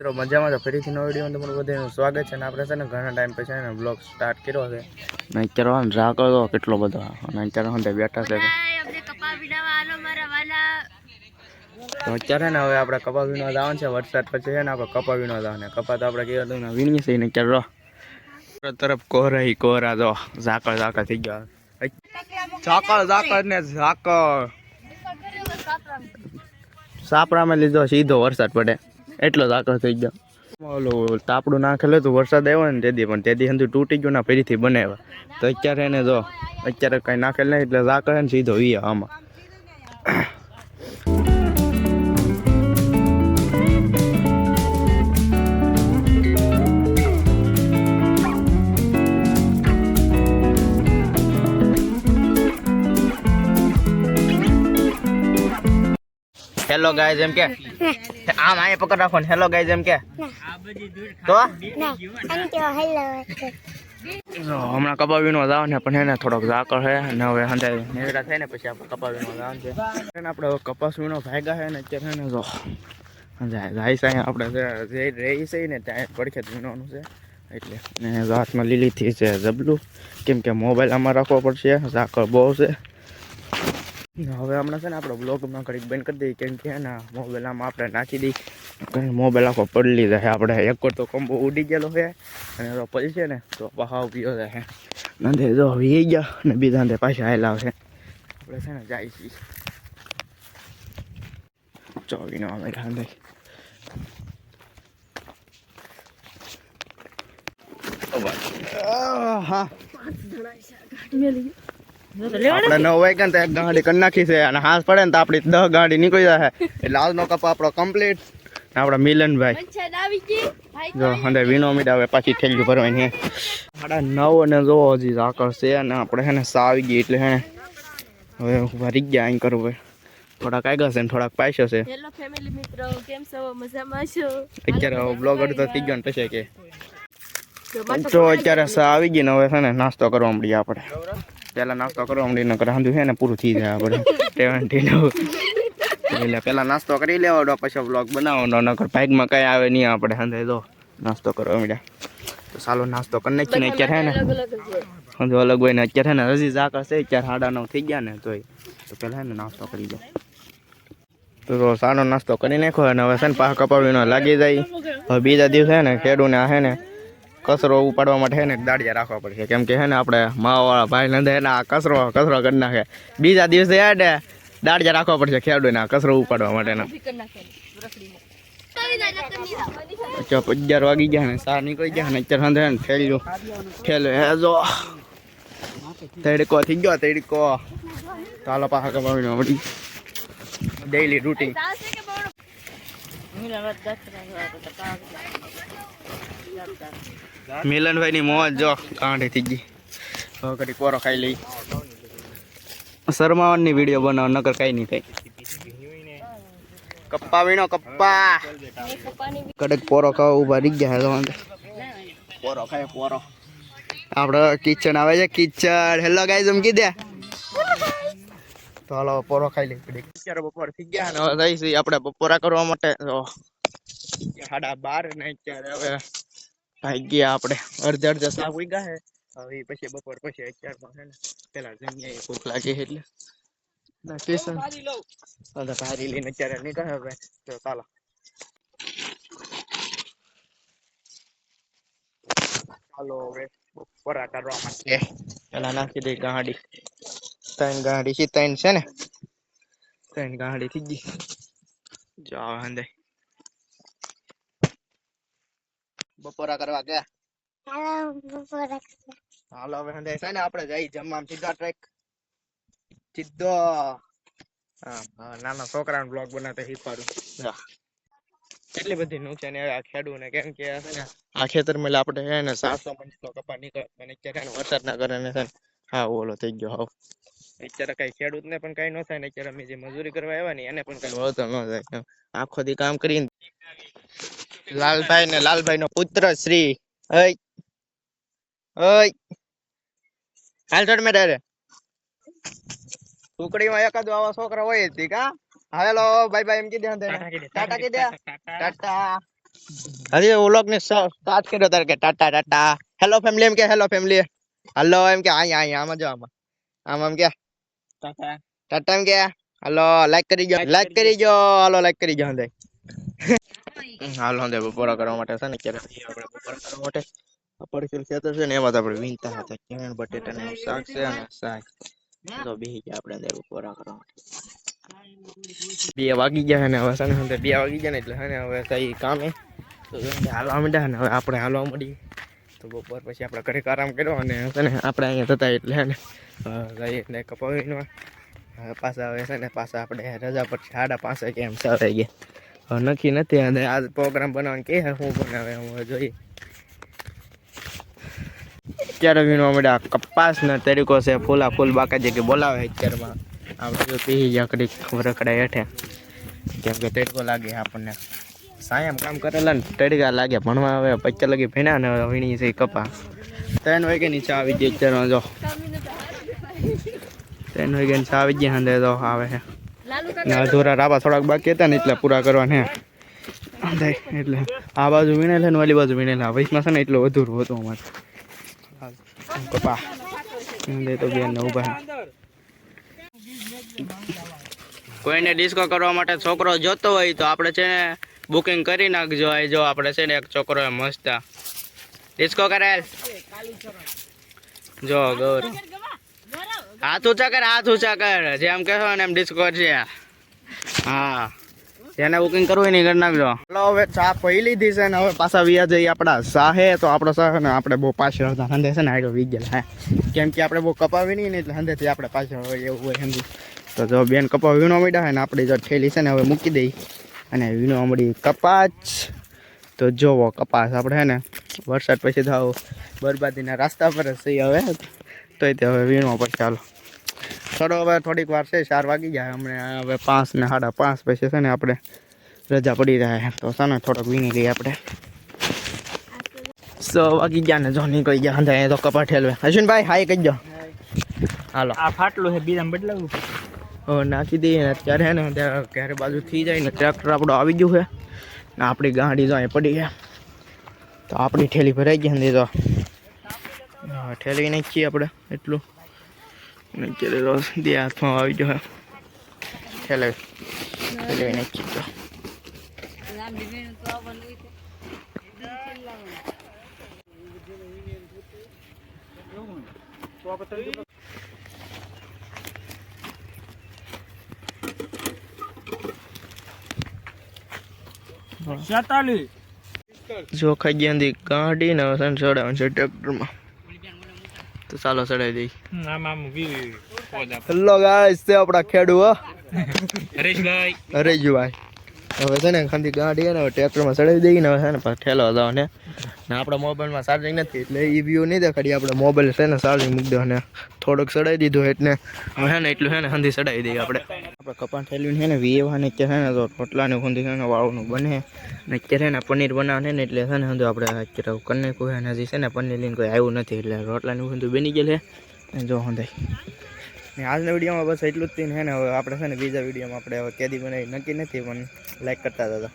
મિત્રો મજામાં તો ફરીથી નવો વીડિયો તમારું બધાનું સ્વાગત છે અને આપણે છે ને ઘણા ટાઈમ પછી છે ને બ્લોગ સ્ટાર્ટ કર્યો છે. ને અત્યારે વાહન રાહ કરતો કેટલો બધો. અને અત્યારે હું બેઠા છે. અત્યારે ને હવે આપણે કપા વીણવા જવાનું છે. વરસાદ પછી છે ને આપણે કપા વીણવા જવાનું કપા તો આપણે કહેવાય હતું ને વીણીએ છીએ ને અત્યારે રહો તરફ ઈ કોરા જો. ઝાકળ ઝાકળ થઈ ગયા. ઝાકળ ઝાકળ ને ઝાકળ. સાપરામાં લીધો સીધો વરસાદ પડે. એટલો આકળ થઈ ગયો. ઓલું તાપડું નાખેલું હતું, વરસાદ આવ્યો ને તેથી, પણ તેથી હંધું તૂટી ગયું ને ફરીથી બનાવ્યા. તો અત્યારે એને જો, અત્યારે કંઈ નાખેલ નહીં, એટલે ઝાકળ ને સીધો વીએ આમાં. હેલો ગાય જેમ કે? આમ આય પકડ રાખો ને. હેલો ગાઈઝ એમ કે? તો? હમણાં કપા વીણવા જવાનું છે પણ એને થોડોક ઝાકળ છે અને હવે હંધે નેવડા થાય ને પછી આપણે કપાવીનો જવાનું છે. એને આપણે કપાસ વીણો ભાગ્યા છે ને અત્યારે ને જો જાય અહીંયા આપણે જે રહી છે ને ત્યાં પડખે વીણવાનું છે. એટલે ને હાથમાં લીલીથી છે જબલું કેમ કે મોબાઈલ આમાં રાખવો પડશે ઝાકળ બહુ છે. હવે હમણાં છે ને આપણે બ્લોગમાં ઘડીક બંધ કરી દઈએ કેમ કે ને મોબાઈલ આમાં આપણે નાખી દઈ કારણ મોબાઈલ આખો પડી જાય આપણે એક વાર તો કંબો ઉડી ગયેલો છે અને તો પલશે ને તો પહાવ પીયો જાય નંદે જો વી ગયા ને બીજા અંદે પાછા આવેલા છે. આપણે છે ને જાય છીએ. ચોવીનો અમે ખાંદે હા. આપણે નવ વાગ્યા ને તો એક ગાડી કરી નાખી છે અને હાથ પડે ને તો આપણી દસ ગાડી નીકળી જાય. એટલે આજનો કપ આપણો કમ્પ્લીટ આપણા મિલનભાઈ. આવી જો અંદર વીણો મીડ હવે પાછી થેલી ભરવાની સાડા નવ અને જો હજી ઝાકર છે અને આપણે છે ને સા આવી ગઈ એટલે હે હવે ભરી ગયા અહીં કરવું થોડાક આગળ છે ને થોડાક પાછો છે. હેલો ફેમિલી મિત્રો કેમ છો? મજામાં છો? અત્યારે બ્લોગ અડધો થઈ ગયો ને પછી કે જો અત્યારે સા આવી ગઈ ને હવે છે ને નાસ્તો કરવા મળીએ આપણે. પહેલા નાસ્તો કરવા મળી નકર હાંધું છે ને પૂરું થઈ જાય આપણે. ઢીલું એટલે પહેલાં નાસ્તો કરી લેવાનો, પછી બ્લોગ બનાવવાનો, નકર બાઇકમાં કઈ આવે નહીં આપણે સાંધે તો. નાસ્તો કરવા મળ્યા તો સાલો નાસ્તો કરી નાખીએ ને અત્યારે છે ને. અલગ અલગ હોય ને અત્યારે ને હજી ઝાકળ છે, અત્યારે સાડા નવ થઈ ગયા ને તોય. તો પહેલાં હે ને નાસ્તો કરી દો તો સારો નાસ્તો કરી નાખો અને હવે છે ને પાછા કપાવીનો લાગી જાય. હવે બીજા દિવસે ને ખેડૂને આ છે ને કચરો ઉપાડવા માટે છે ને દાડિયા રાખવા પડશે. કેમ કે છે ને આપણે માવાવાળા ભાઈ નંદે છે ને આ કચરો કચરો કરી નાખે. બીજા દિવસે યાદ દાડિયા રાખવા પડશે ખેડૂને આ કચરો ઉપાડવા માટેના. જો અગિયાર વાગી ગયા ને સાર નીકળી ગયા ને અત્યારે સાંધે ને થેલ્યું થેલું હે જો. તડકો થઈ ગયો તડકો. ચાલો પાછા કમાવીને વળી. ડેઈલી રૂટીન મિલનભાઈ ની મોજ જો કાંઠે થઈ ગઈ. હવે કોરો ખાઈ લઈ. શરમાવાની વીડિયો બનાવ, નકર કઈ નહીં કઈ કપ્પા વીણો, કપ્પા. કડક પોરો ખાવા ઊભા રહી ગયા પોરો ખાય, પોરો. આપણે કિચન આવે છે કિચન હેલો ગાઈઝ એમ કીધે. તો હાલો પોરો ખાઈ લઈ કડીક અત્યારે બપોર થઈ ગયા ને જઈશું આપણે બપોરા કરવા માટે. સાડા બાર ને અત્યારે હવે ભાઈ ગયા આપણે અડધા અડધા શાક ઉગ્યા ગયા છે હવે પછી બપોર પછી અત્યારમાં છે ને પેલા જમીએ ભૂખ લાગે એટલે. ના ભારી લઈને અત્યારે નીકળે હવે. તો ચાલો. ચાલો હવે બપોરા કરવા માટે પેલા નાખી દઈ ગાડી. ત્રણ ગાડી છે ત્રણ છે ને? ત્રણ ગાડી થઈ ગઈ. જાવ હંદે બપોરા કરવા ગયા? હાલો હવે હંદે છે ને આપણે જઈ જમવા સીધા ટ્રેક. સીધો હા હા નાના છોકરાનો બ્લોગ બનાવતા શીખવાડું. જા. કેટલી બધી નુકસાની આ ખેડૂને કેમ કે આ છે ને આ ખેતર મેલે આપણે છે ને સાતસો પંચસો કપા નીકળે અને અત્યારે વરસાદ ના કરે ને હા ઓલો થઈ ગયો હાવ. અત્યારે કઈ ખેડૂત ને પણ કઈ ન થાય ને અત્યારે અમે જે મજૂરી કરવા આવ્યા ને એને પણ કઈ વળતર ન થાય. આખો દી કામ કરીને લાલભાઈ ને લાલભાઈ નો પુત્ર શ્રી. હઈ. હઈ. હાલ ચડ મેં ડાયરે ટુકડીમાં એકાદો આવા છોકરા હોય જ તી કા? હેલો બાય બાય એમ કીધે ટાટા કીધે ટાટા હજી વ્લોગ ને સ્ટાર્ટ કર્યો તારે કે ટાટા ટાટા. હેલો ફેમિલી એમ કે હેલો ફેમિલી. હલો એમ કે અહીંયા અહીંયા આમાં જો આમાં. આમ આમ કે. ટાટા. એમ કે. હલો લાઈક કરી જો લાઈક કરી જો હાલો લાઈક કરી જો હંદે હાલો હંદે બપોરા કરવા માટે છે ને ક્યારે આપણે બપોરા કરવા માટે પડખેલ ખેતર છે ને, એમાં તો આપણે વીણતા હતા કેણ બટેટાનું શાક છે અને શાક. તો બેસી ગયા આપણે અંદર બપોરા કરવા માટે. બે વાગી ગયા ને, હવે છે ને હંદે બે વાગી ગયા ને, એટલે હે હવે કામ કામે તો હાલવા માંડ્યા ને, હવે આપણે હાલવા માંડીએ. તો બપોર પછી આપણે ઘરે આરામ કર્યો અને છે ને, આપણે અહીંયા થતા એટલે ને જઈએ એટલે કપાવીને પાછા હવે છે ને, પાછા આપણે રજા પર સાડા પાંચે કેમ સવાઈ ગયા નક્કી નથી અને આ પ્રોગ્રામ બનાવવાનું કે શું બનાવે, હું જોઈએ. અત્યારે વીણવા મળ્યા કપાસ ના તરીકો છે, ફૂલા ફૂલ બાકા જે કે બોલાવે અત્યારમાં. આપણે જો પીહી ગયા કડીક વરખડા હેઠે. કેમ કે તડકો લાગે આપણને. સાયમ કામ કરેલા ને તડકા લાગે ભણવા હવે પચ્ચા લગી ભીણા ને વીણી છે કપા. ત્રણ વાગે ની ચા આવી ગઈ અત્યારમાં, જો. ત્રણ વાગે ની ચા આવી ગઈ હંદે તો આવે છે. અધૂરા રાબા થોડાક બાકી હતા ને એટલે પૂરા કરવા ને એટલે આ બાજુ વીણેલા ને ઓલી બાજુ વીણેલા વૈશમાં છે ને એટલું અધૂરું હતો અમારે. કોઈને ડિસ્કો કરવા માટે છોકરો જોતો હોય તો આપણે છે ને બુકિંગ કરી નાખજો. અહીં જો આપણે છે ને એક છોકરો મસ્ત ડિસ્કો કરેલ જો, ગૌર. હાથ ઊંચા કર, હાથ ઊંચા કર. જેમ કહેશો ને એમ ડિસ્કો છે હા. જેને બુકિંગ કરવું હોય ને ઈ કરી નાખજો. એટલે હવે ચા પહી લીધી છે ને, હવે પાછા વ્યા જઈએ આપણા સાહે તો આપણો સાહે ને, આપણે બહુ પાછળ હતા હંધે છે ને, આગળ વી ગયેલા કેમ કે આપણે બહુ કપાવી નહીં ને, એટલે હંધેથી આપણે પાછળ હોય એવું હોય સમજી તો જો બેન કપા વીણો માંડ્યા છે ને, આપણી જો ઠેલી છે ને, હવે મૂકી દઈ. અને વીણો મળી કપાસ. તો જોવો, કપાસ આપણે હે ને, વરસાદ પછી થાવ બરબાદીના રસ્તા પર જ છીએ હવે. તે હવે વીણો પર ચાલો થોડો હવે થોડીક વાર છે ચાર વાગી જાય હમણાં હવે પાંચ ને સાડા પાંચ પછી છે ને આપણે રજા પડી રહ્યા તો છે ને થોડોક વીણી લઈએ આપણે. સો વાગી ગયા ને જો નીકળી ગયા અંદર તો કપાટ ઠેલવે અશ્વિનભાઈ હાય કહી દો. હાલો. આ ફાટલું છે બીજા બદલાવું નાખી દઈએ ને અત્યારે ને ત્યાં ક્યારે બાજુ થઈ જાય ને ટ્રેક્ટર આપણું આવી ગયું છે. ને આપણી ગાડી જો અહીં પડી ગયા તો આપણી ઠેલી ભરાઈ ગઈ ને તો. હા, ઠેલી નાખીએ આપણે એટલું. ને અત્યારે તો બે હાથમાં આવી ગયો ઠેલી નાખીએ તો છેતાલીસ જો ખાઈ ગયા ગાડી ને હવે છે ને છે ટ્રેક્ટરમાં તો ચાલો ચડાવી દઈ ના આમ વી પોદા હેલો ગાઈસ તે આપણા ખેડૂ હો. હરેશભાઈ. અરે જો ભાઈ હવે છે ને ખાલી ગાડી ને ટ્રેક્ટરમાં ચડાવી દઈએ ને હવે છે ને પાછો ઠેલો જાવ ને આપણા મોબાઈલમાં ચાર્જિંગ નથી એટલે એ વ્યૂ નહીં દેખાડી આપણે મોબાઈલ છે ને ચાર્જિંગ મૂકી દો ને થોડોક ચડાવી દીધું એટલે હવે છે ને એટલું છે ને હંધી ચડાવી દઈએ આપણે આપણે કપાણ ઠેલ્યું છે ને વીએવાની કે છે ને તો રોટલાની ખૂંદી છે ને વાળવાનું બને ને અત્યારે ને પનીર બનાવે ને એટલે છે ને હંધું આપણે અત્યારે કરી કોઈ હજી છે ને પનીર લઈને કોઈ આવ્યું નથી એટલે રોટલાનું ખૂંધું બની ગયેલું છે જો હંધાઈ ને આજના વિડીયોમાં બસ એટલું જ થઈને ને, હવે આપણે છે ને બીજા વિડીયોમાં આપણે હવે કેદી બનાવી, નક્કી નથી, પણ લાઈક કરતા હતા